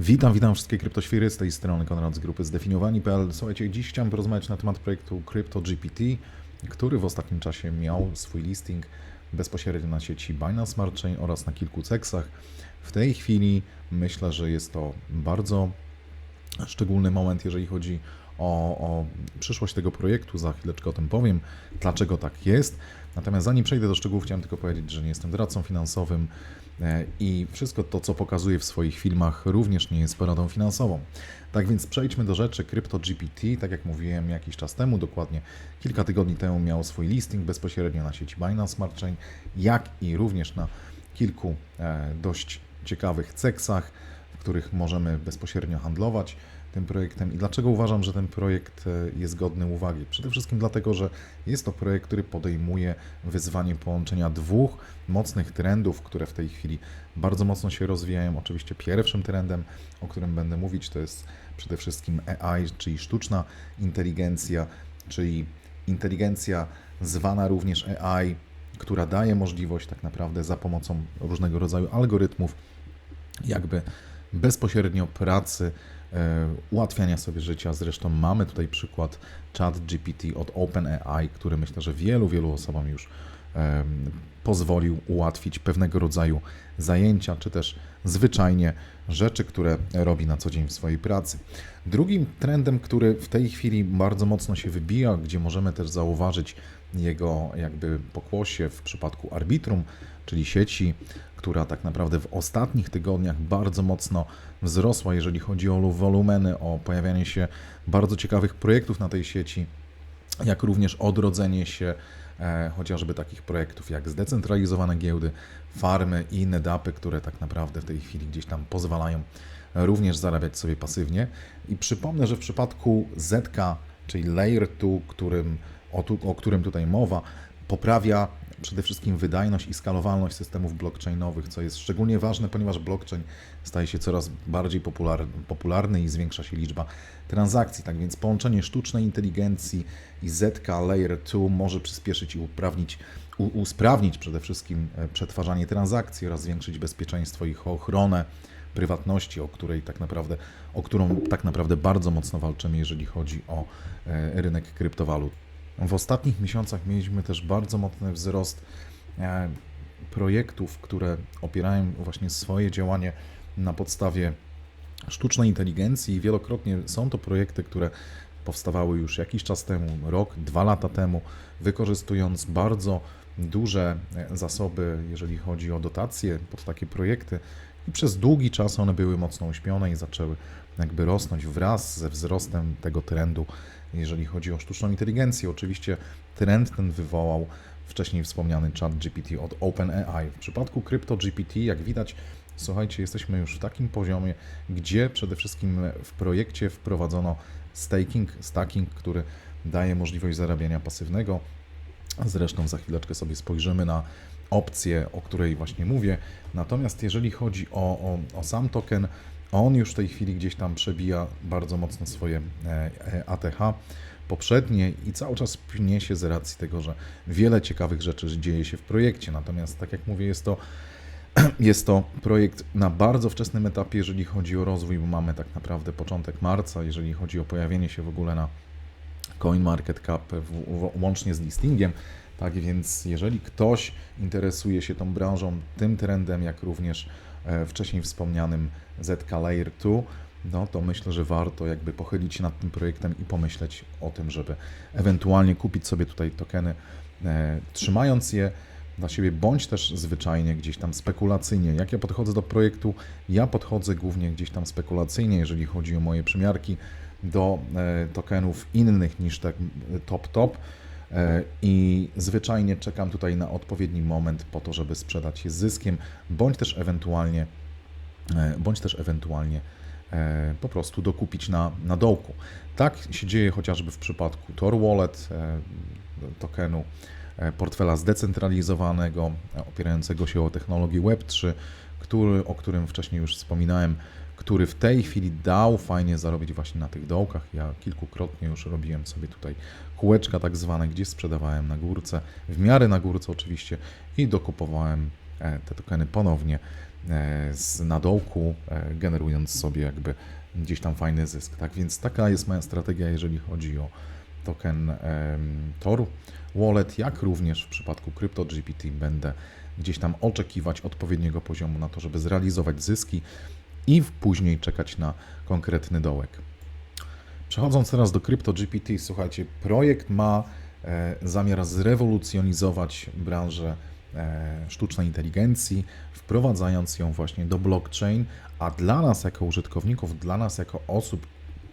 Witam, witam wszystkie kryptoświry z tej strony Konrad z grupy zdefiniowani.pl. Słuchajcie, dziś chciałem porozmawiać na temat projektu CryptoGPT, który w ostatnim czasie miał swój listing bezpośrednio na sieci Binance Smart Chain oraz na kilku ceksach. W tej chwili myślę, że jest to bardzo szczególny moment, jeżeli chodzi o, o przyszłość tego projektu. Za chwileczkę o tym powiem, dlaczego tak jest. Natomiast zanim przejdę do szczegółów, chciałem tylko powiedzieć, że nie jestem doradcą finansowym e, i wszystko to, co pokazuję w swoich filmach, również nie jest poradą finansową. Tak więc przejdźmy do rzeczy. CryptoGPT, tak jak mówiłem jakiś czas temu, dokładnie kilka tygodni temu miał swój listing bezpośrednio na sieci Binance Smart Chain, jak i również na kilku e, dość ciekawych ceksach, w których możemy bezpośrednio handlować tym projektem. I dlaczego uważam, że ten projekt e, jest godny uwagi? Przede wszystkim dlatego, że jest to projekt, który podejmuje wyzwanie połączenia dwóch mocnych trendów, które w tej chwili bardzo mocno się rozwijają. Oczywiście pierwszym trendem, o którym będę mówić, to jest przede wszystkim AI, czyli sztuczna inteligencja, czyli inteligencja zwana również AI, która daje możliwość tak naprawdę za pomocą różnego rodzaju algorytmów, jakby bezpośrednio pracy, ułatwiania sobie życia. Zresztą mamy tutaj przykład chat GPT od OpenAI, który myślę, że wielu, wielu osobom już em, pozwolił ułatwić pewnego rodzaju zajęcia, czy też zwyczajnie rzeczy, które robi na co dzień w swojej pracy. Drugim trendem, który w tej chwili bardzo mocno się wybija, gdzie możemy też zauważyć jego jakby pokłosie w przypadku Arbitrum, czyli sieci, która tak naprawdę w ostatnich tygodniach bardzo mocno wzrosła, jeżeli chodzi o wolumeny, o pojawianie się bardzo ciekawych projektów na tej sieci, jak również odrodzenie się e, chociażby takich projektów jak zdecentralizowane giełdy, farmy i inne dapy, które tak naprawdę w tej chwili gdzieś tam pozwalają również zarabiać sobie pasywnie. I przypomnę, że w przypadku ZK, czyli Layer 2, którym, o, tu, o którym tutaj mowa, poprawia przede wszystkim wydajność i skalowalność systemów blockchainowych, co jest szczególnie ważne, ponieważ blockchain staje się coraz bardziej popular, popularny i zwiększa się liczba transakcji. Tak więc połączenie sztucznej inteligencji i ZK Layer 2 może przyspieszyć i uprawnić, u, usprawnić przede wszystkim e, przetwarzanie transakcji oraz zwiększyć bezpieczeństwo i ochronę prywatności, o której tak naprawdę, o którą tak naprawdę bardzo mocno walczymy, jeżeli chodzi o e, rynek kryptowalut. W ostatnich miesiącach mieliśmy też bardzo mocny wzrost e, projektów, które opierają właśnie swoje działanie na podstawie sztucznej inteligencji i wielokrotnie są to projekty, które powstawały już jakiś czas temu, rok, dwa lata temu, wykorzystując bardzo duże e, zasoby, jeżeli chodzi o dotacje pod takie projekty. I przez długi czas one były mocno uśpione i zaczęły jakby rosnąć wraz ze wzrostem tego trendu, jeżeli chodzi o sztuczną inteligencję. Oczywiście trend ten wywołał wcześniej wspomniany chat GPT od OpenAI. W przypadku CryptoGPT, jak widać, słuchajcie, jesteśmy już w takim poziomie, gdzie przede wszystkim w projekcie wprowadzono staking, stacking, który daje możliwość zarabiania pasywnego. Zresztą za chwileczkę sobie spojrzymy na opcję, o której właśnie mówię. Natomiast jeżeli chodzi o, o, o sam token, on już w tej chwili gdzieś tam przebija bardzo mocno swoje e, e, ATH poprzednie i cały czas pnie się z racji tego, że wiele ciekawych rzeczy dzieje się w projekcie. Natomiast, tak jak mówię, jest to, jest to projekt na bardzo wczesnym etapie, jeżeli chodzi o rozwój, bo mamy tak naprawdę początek marca, jeżeli chodzi o pojawienie się w ogóle na CoinMarketCap łącznie z listingiem. Tak więc, jeżeli ktoś interesuje się tą branżą, tym trendem, jak również e, wcześniej wspomnianym ZK Layer 2, no to myślę, że warto jakby pochylić się nad tym projektem i pomyśleć o tym, żeby ewentualnie kupić sobie tutaj tokeny, e, trzymając je dla siebie, bądź też zwyczajnie gdzieś tam spekulacyjnie. Jak ja podchodzę do projektu, ja podchodzę głównie gdzieś tam spekulacyjnie, jeżeli chodzi o moje przymiarki do e, tokenów innych niż tak top top i zwyczajnie czekam tutaj na odpowiedni moment po to, żeby sprzedać je z zyskiem, bądź też ewentualnie e, bądź też ewentualnie e, po prostu dokupić na, na dołku. Tak się dzieje chociażby w przypadku Tor Wallet, e, tokenu e, portfela zdecentralizowanego, e, opierającego się o technologię Web3, który, o którym wcześniej już wspominałem, który w tej chwili dał fajnie zarobić właśnie na tych dołkach. Ja kilkukrotnie już robiłem sobie tutaj kółeczka tak zwane, gdzie sprzedawałem na górce, w miarę na górce oczywiście i dokupowałem e, te tokeny ponownie e, z nadołku, e, generując sobie jakby gdzieś tam fajny zysk. Tak więc taka jest moja strategia, jeżeli chodzi o token Tor Wallet, jak również w przypadku CryptoGPT będę gdzieś tam oczekiwać odpowiedniego poziomu na to, żeby zrealizować zyski i później czekać na konkretny dołek. Przechodząc teraz do CryptoGPT, słuchajcie, projekt ma e, zamiar zrewolucjonizować branżę e, sztucznej inteligencji, wprowadzając ją właśnie do blockchain, a dla nas jako użytkowników, dla nas jako osób,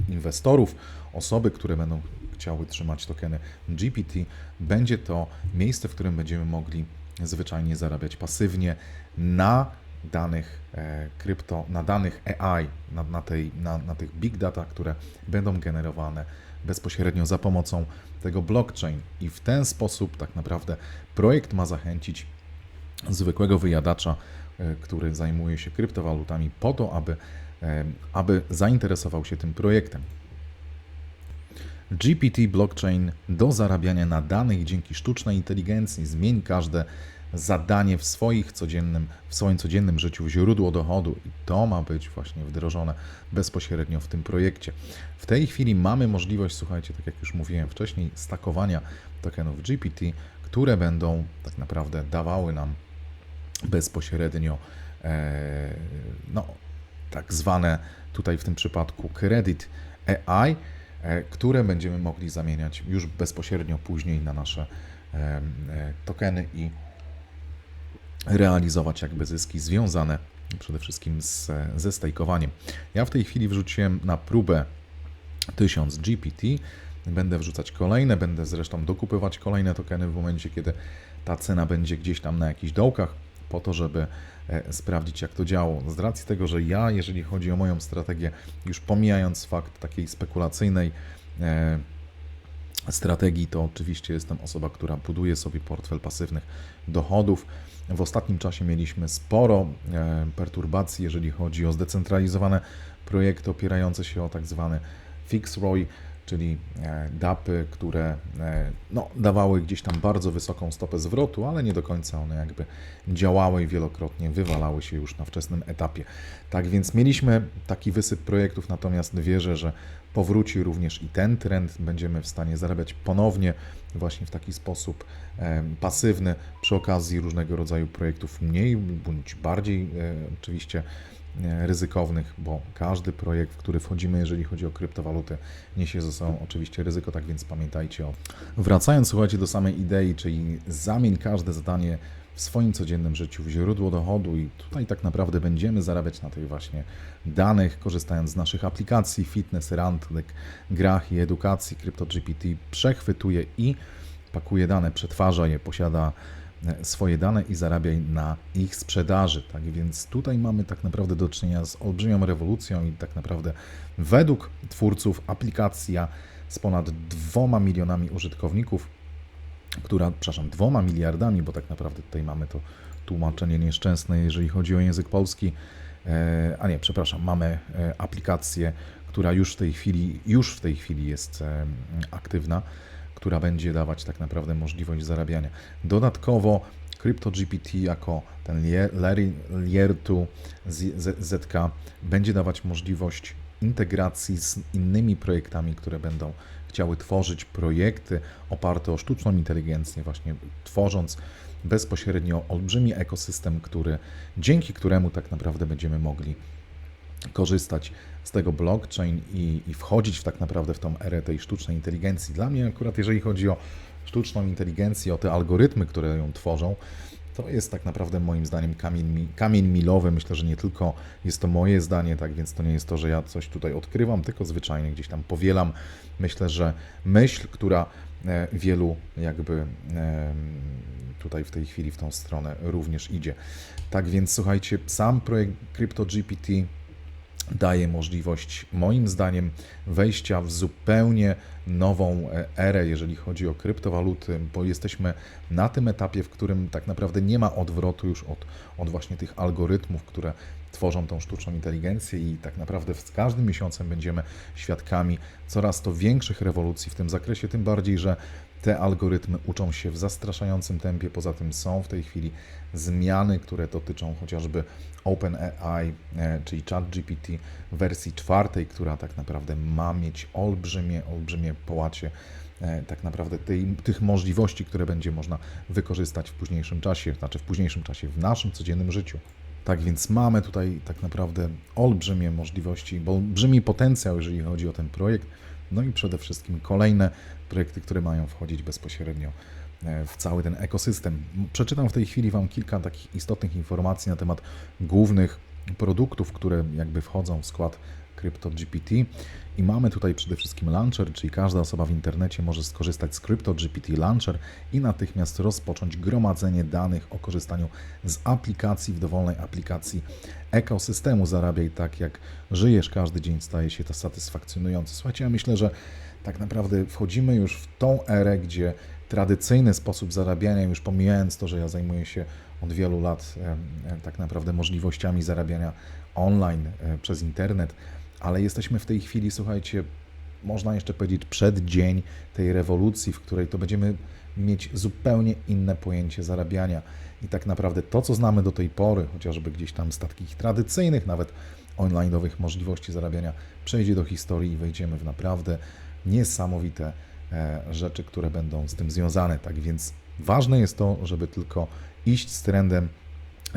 inwestorów, osoby, które będą chciały trzymać tokeny GPT, będzie to miejsce, w którym będziemy mogli zwyczajnie zarabiać pasywnie na danych e, krypto, na danych AI, na, na, tej, na, na tych big data, które będą generowane bezpośrednio za pomocą tego blockchain. I w ten sposób tak naprawdę projekt ma zachęcić zwykłego wyjadacza, e, który zajmuje się kryptowalutami, po to, aby, e, aby zainteresował się tym projektem. GPT blockchain do zarabiania na danych dzięki sztucznej inteligencji zmieni każde zadanie w, swoich codziennym, w swoim codziennym życiu źródło dochodu i to ma być właśnie wdrożone bezpośrednio w tym projekcie. W tej chwili mamy możliwość, słuchajcie, tak jak już mówiłem wcześniej, stakowania tokenów GPT, które będą tak naprawdę dawały nam bezpośrednio e, no, tak zwane tutaj w tym przypadku credit AI, e, które będziemy mogli zamieniać już bezpośrednio później na nasze e, tokeny i realizować jakby zyski związane przede wszystkim z, ze stejkowaniem. Ja w tej chwili wrzuciłem na próbę 1000 GPT. Będę wrzucać kolejne, będę zresztą dokupywać kolejne tokeny w momencie, kiedy ta cena będzie gdzieś tam na jakichś dołkach, po to, żeby e, sprawdzić, jak to działo. Z racji tego, że ja, jeżeli chodzi o moją strategię, już pomijając fakt takiej spekulacyjnej e, strategii, to oczywiście jestem osoba, która buduje sobie portfel pasywnych dochodów. W ostatnim czasie mieliśmy sporo e, perturbacji, jeżeli chodzi o zdecentralizowane projekty opierające się o tak zwany fix ROI, czyli e, DAPy, które e, no, dawały gdzieś tam bardzo wysoką stopę zwrotu, ale nie do końca one jakby działały i wielokrotnie wywalały się już na wczesnym etapie. Tak więc mieliśmy taki wysyp projektów, natomiast wierzę, że powróci również i ten trend. Będziemy w stanie zarabiać ponownie właśnie w taki sposób pasywny przy okazji różnego rodzaju projektów mniej bądź bardziej e, oczywiście e, ryzykownych, bo każdy projekt, w który wchodzimy, jeżeli chodzi o kryptowaluty, niesie ze sobą oczywiście ryzyko, tak więc pamiętajcie o. Wracając, słuchajcie, do samej idei, czyli zamień każde zadanie w swoim codziennym życiu w źródło dochodu i tutaj tak naprawdę będziemy zarabiać na tych właśnie danych, korzystając z naszych aplikacji Fitness, Randlek, grach i edukacji. CryptoGPT przechwytuje i pakuje dane, przetwarza je, posiada e, swoje dane i zarabia na ich sprzedaży. Tak więc tutaj mamy tak naprawdę do czynienia z olbrzymią rewolucją i tak naprawdę według twórców aplikacja z ponad dwoma milionami użytkowników, która, przepraszam, dwoma miliardami, bo tak naprawdę tutaj mamy to tłumaczenie nieszczęsne, jeżeli chodzi o język polski, e, a nie, przepraszam, mamy e, aplikację, która już w tej chwili, już w tej chwili jest e, aktywna, która będzie dawać tak naprawdę możliwość zarabiania. Dodatkowo CryptoGPT jako ten 2 ZK będzie dawać możliwość integracji z innymi projektami, które będą chciały tworzyć projekty oparte o sztuczną inteligencję, właśnie tworząc bezpośrednio olbrzymi ekosystem, który, dzięki któremu tak naprawdę będziemy mogli korzystać z tego blockchain i, i wchodzić w tak naprawdę w tą erę tej sztucznej inteligencji. Dla mnie akurat jeżeli chodzi o sztuczną inteligencję, o te algorytmy, które ją tworzą, to jest tak naprawdę moim zdaniem kamień, kamień milowy. Myślę, że nie tylko jest to moje zdanie, tak więc to nie jest to, że ja coś tutaj odkrywam, tylko zwyczajnie gdzieś tam powielam. Myślę, że myśl, która e, wielu jakby tutaj w tej chwili w tą stronę również idzie. Tak więc słuchajcie, sam projekt CryptoGPT daje możliwość, moim zdaniem, wejścia w zupełnie nową e, erę, jeżeli chodzi o kryptowaluty, bo jesteśmy na tym etapie, w którym tak naprawdę nie ma odwrotu już od, od właśnie tych algorytmów, które tworzą tą sztuczną inteligencję i tak naprawdę z każdym miesiącem będziemy świadkami coraz to większych rewolucji w tym zakresie, tym bardziej, że Te algorytmy uczą się w zastraszającym tempie. Poza tym są w tej chwili zmiany, które dotyczą chociażby OpenAI, e, czyli ChatGPT wersji czwartej, która tak naprawdę ma mieć olbrzymie, olbrzymie połacie e, tak naprawdę tej, tych możliwości, które będzie można wykorzystać w późniejszym czasie, znaczy w późniejszym czasie, w naszym codziennym życiu. Tak więc mamy tutaj tak naprawdę olbrzymie możliwości, olbrzymi potencjał, jeżeli chodzi o ten projekt. No i przede wszystkim kolejne projekty, które mają wchodzić bezpośrednio e, w cały ten ekosystem. Przeczytam w tej chwili Wam kilka takich istotnych informacji na temat głównych produktów, które jakby wchodzą w skład CryptoGPT i mamy tutaj przede wszystkim Launcher, czyli każda osoba w internecie może skorzystać z CryptoGPT Launcher i natychmiast rozpocząć gromadzenie danych o korzystaniu z aplikacji w dowolnej aplikacji ekosystemu. Zarabiaj tak, jak żyjesz, każdy dzień staje się to satysfakcjonujący. Słuchajcie, ja myślę, że tak naprawdę wchodzimy już w tą erę, gdzie tradycyjny sposób zarabiania, już pomijając to, że ja zajmuję się od wielu lat tak naprawdę możliwościami zarabiania online e, przez internet, ale jesteśmy w tej chwili, słuchajcie, można jeszcze powiedzieć, przed dzień tej rewolucji, w której to będziemy mieć zupełnie inne pojęcie zarabiania. I tak naprawdę to, co znamy do tej pory, chociażby gdzieś tam z takich tradycyjnych, nawet online'owych możliwości zarabiania, przejdzie do historii i wejdziemy w naprawdę niesamowite e, rzeczy, które będą z tym związane. Tak więc ważne jest to, żeby tylko iść z trendem,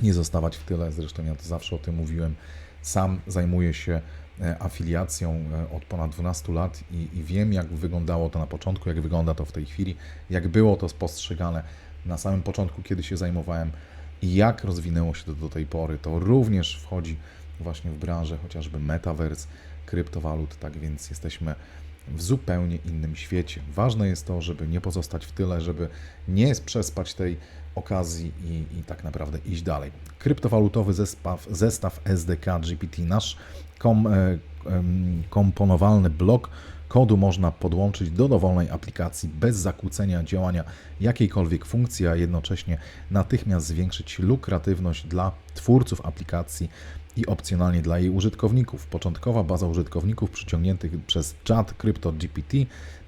nie zostawać w tyle. Zresztą ja to zawsze o tym mówiłem. Sam zajmuję się e, afiliacją e, od ponad 12 lat i, i, wiem, jak wyglądało to na początku, jak wygląda to w tej chwili, jak było to spostrzegane na samym początku, kiedy się zajmowałem i jak rozwinęło się to do tej pory. To również wchodzi właśnie w branżę chociażby metaverse, kryptowalut, tak więc jesteśmy w zupełnie innym świecie. Ważne jest to, żeby nie pozostać w tyle, żeby nie przespać tej okazji i, i tak naprawdę iść dalej. Kryptowalutowy zestaw, zestaw SDK GPT, nasz kom, e, komponowalny blok kodu można podłączyć do dowolnej aplikacji bez zakłócenia działania jakiejkolwiek funkcji, a jednocześnie natychmiast zwiększyć lukratywność dla twórców aplikacji i opcjonalnie dla jej użytkowników. Początkowa baza użytkowników przyciągniętych przez czat CryptoGPT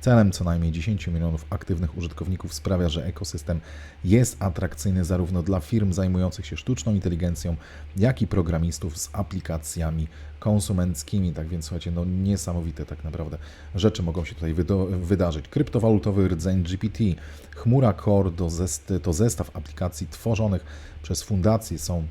celem co najmniej 10 milionów aktywnych użytkowników sprawia, że ekosystem jest atrakcyjny zarówno dla firm zajmujących się sztuczną inteligencją, jak i programistów z aplikacjami konsumenckimi. Tak więc słuchajcie, no niesamowite tak naprawdę rzeczy mogą się tutaj wydarzyć. Kryptowalutowy rdzeń GPT, chmura Core to, zest to zestaw aplikacji tworzonych przez fundacje, są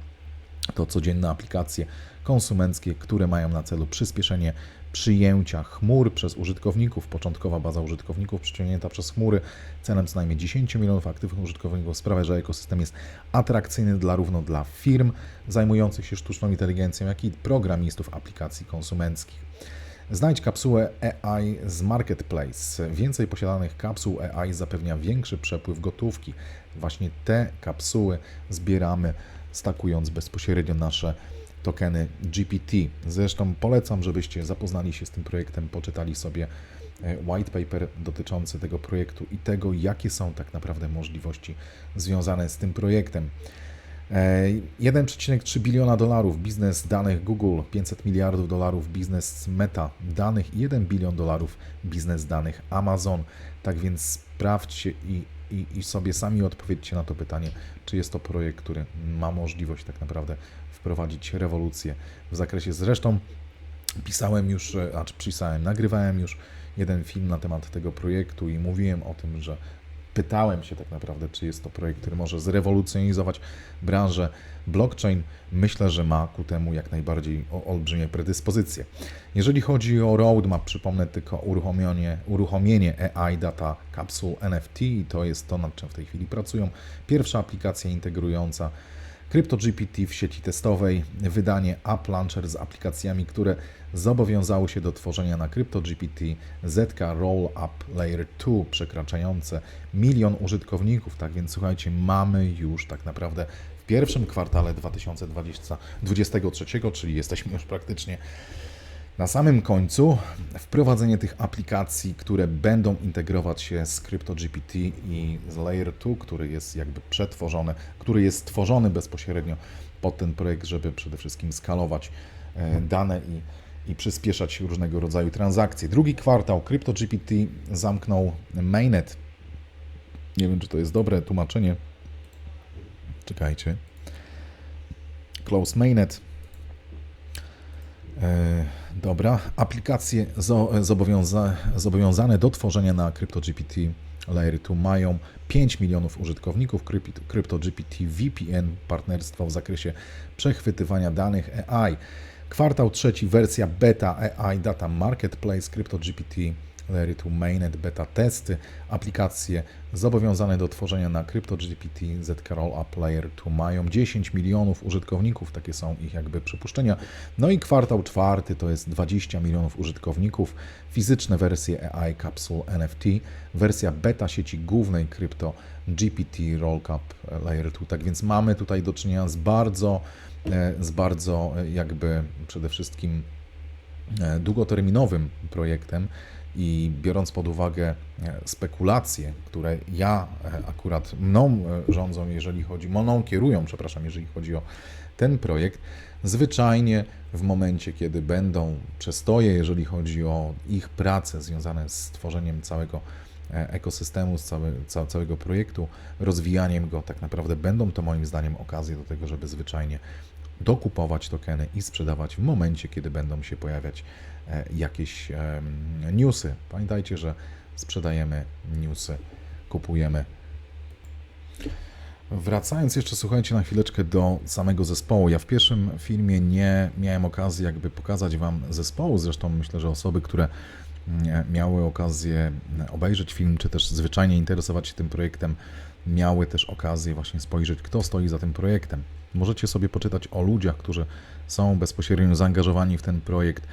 to codzienne aplikacje konsumenckie, które mają na celu przyspieszenie przyjęcia chmur przez użytkowników. Początkowa baza użytkowników przyciągnięta przez chmury celem co najmniej 10 milionów aktywnych użytkowników sprawia, że ekosystem jest atrakcyjny dla równo dla firm zajmujących się sztuczną inteligencją, jak i programistów aplikacji konsumenckich. Znajdź kapsułę AI z Marketplace. Więcej posiadanych kapsuł AI zapewnia większy przepływ gotówki. Właśnie te kapsuły zbieramy stakując bezpośrednio nasze tokeny GPT. Zresztą polecam, żebyście zapoznali się z tym projektem, poczytali sobie e, white paper dotyczący tego projektu i tego, jakie są tak naprawdę możliwości związane z tym projektem. 1,3 e, biliona dolarów biznes danych Google, 500 miliardów dolarów biznes Meta danych i 1 bilion dolarów biznes danych Amazon. Tak więc sprawdźcie i i, i sobie sami odpowiedzcie na to pytanie, czy jest to projekt, który ma możliwość tak naprawdę wprowadzić rewolucję w zakresie. Zresztą pisałem już, a czy pisałem, nagrywałem już jeden film na temat tego projektu i mówiłem o tym, że pytałem się tak naprawdę, czy jest to projekt, który może zrewolucjonizować branżę blockchain. Myślę, że ma ku temu jak najbardziej olbrzymie predyspozycje. Jeżeli chodzi o roadmap, przypomnę tylko uruchomienie, uruchomienie AI Data Capsule NFT, to jest to, nad czym w tej chwili pracują. Pierwsza aplikacja integrująca CryptoGPT w sieci testowej, wydanie App Launcher z aplikacjami, które zobowiązały się do tworzenia na CryptoGPT ZK Roll Up Layer 2 przekraczające milion użytkowników. Tak więc słuchajcie, mamy już tak naprawdę w pierwszym kwartale 2023, czyli jesteśmy już praktycznie na samym końcu wprowadzenie tych aplikacji, które będą integrować się z CryptoGPT i z Layer 2, który jest jakby przetworzony, który jest stworzony bezpośrednio pod ten projekt, żeby przede wszystkim skalować e, dane i, i przyspieszać różnego rodzaju transakcje. Drugi kwartał CryptoGPT zamknął mainnet Nie wiem, czy to jest dobre tłumaczenie. Czekajcie. Close mainnet. E, dobra. Aplikacje zo- zobowiąza- zobowiązane do tworzenia na CryptoGPT Layer 2 mają 5 milionów użytkowników. Crypt- CryptoGPT VPN partnerstwo w zakresie przechwytywania danych AI. Kwartał trzeci, wersja beta AI Data Marketplace CryptoGPT 2 Mainnet beta testy, aplikacje zobowiązane do tworzenia na CryptoGPT ZK Rollup Layer 2 mają 10 milionów użytkowników, takie są ich jakby przypuszczenia. No i kwartał czwarty to jest 20 milionów użytkowników, fizyczne wersje AI Capsule NFT, wersja beta sieci głównej Crypto GPT Rollup Layer 2. Tak więc mamy tutaj do czynienia z bardzo, e, z bardzo e, jakby przede wszystkim e, długoterminowym projektem i biorąc pod uwagę e, spekulacje, które ja e, akurat mną e, rządzą, jeżeli chodzi, mną kierują, przepraszam, jeżeli chodzi o ten projekt, zwyczajnie w momencie, kiedy będą przestoje, jeżeli chodzi o ich prace związane z tworzeniem całego ekosystemu, z cały, ca, całego projektu, rozwijaniem go, tak naprawdę będą to moim zdaniem okazje do tego, żeby zwyczajnie dokupować tokeny i sprzedawać w momencie, kiedy będą się pojawiać e, jakieś newsy. Pamiętajcie, że sprzedajemy newsy, kupujemy. Wracając jeszcze, słuchajcie, na chwileczkę do samego zespołu. Ja w pierwszym filmie nie miałem okazji jakby pokazać Wam zespołu, zresztą myślę, że osoby, które mm, miały okazję obejrzeć film, czy też zwyczajnie interesować się tym projektem, miały też okazję właśnie spojrzeć, kto stoi za tym projektem. Możecie sobie poczytać o ludziach, którzy są bezpośrednio zaangażowani w ten projekt,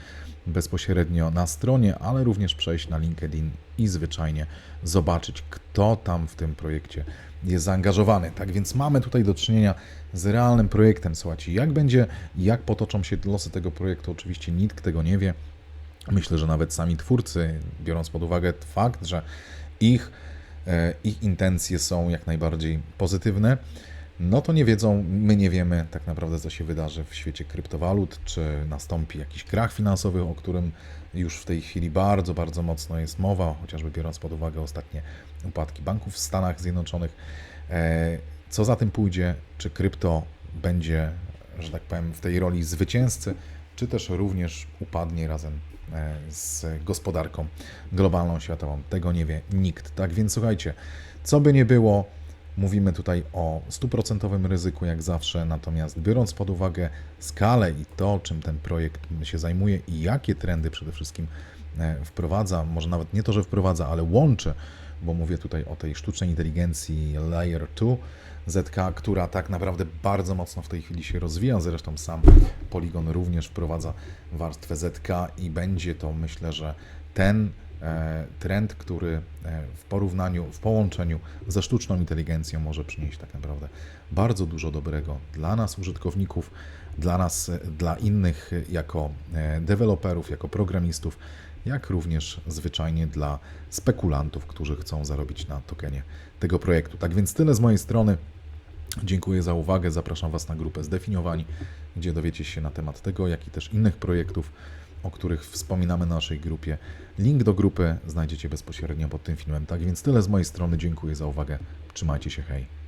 bezpośrednio na stronie, ale również przejść na LinkedIn i zwyczajnie zobaczyć, kto tam w tym projekcie jest zaangażowany. Tak więc mamy tutaj do czynienia z realnym projektem. Słuchajcie, jak będzie, jak potoczą się losy tego projektu, oczywiście nikt tego nie wie. Myślę, że nawet sami twórcy, biorąc pod uwagę fakt, że ich, e, ich intencje są jak najbardziej pozytywne, no to nie wiedzą, my nie wiemy tak naprawdę, co się wydarzy w świecie kryptowalut, czy nastąpi jakiś krach finansowy, o którym już w tej chwili bardzo, bardzo mocno jest mowa, chociażby biorąc pod uwagę ostatnie upadki banków w Stanach Zjednoczonych. E, Co za tym pójdzie, czy krypto będzie, że tak powiem, w tej roli zwycięzcy, czy też również upadnie razem e, z gospodarką globalną, światową. Tego nie wie nikt. Tak więc słuchajcie, co by nie było, mówimy tutaj o stuprocentowym ryzyku jak zawsze, natomiast biorąc pod uwagę skalę i to, czym ten projekt się zajmuje i jakie trendy przede wszystkim e, wprowadza, może nawet nie to, że wprowadza, ale łączy, bo mówię tutaj o tej sztucznej inteligencji Layer 2, ZK, która tak naprawdę bardzo mocno w tej chwili się rozwija. Zresztą sam Polygon również wprowadza warstwę ZK i będzie to myślę, że ten trend, który e, w porównaniu, w połączeniu ze sztuczną inteligencją może przynieść tak naprawdę bardzo dużo dobrego dla nas, użytkowników, dla nas, e, dla innych e, jako e, deweloperów, jako programistów, jak również zwyczajnie dla spekulantów, którzy chcą zarobić na tokenie tego projektu. Tak więc tyle z mojej strony. Dziękuję za uwagę. Zapraszam Was na grupę Zdefiniowani, gdzie dowiecie się na temat tego, jak i też innych projektów, o których wspominamy na naszej grupie. Link do grupy znajdziecie bezpośrednio pod tym filmem. Tak więc tyle z mojej strony. Dziękuję za uwagę. Trzymajcie się. Hej.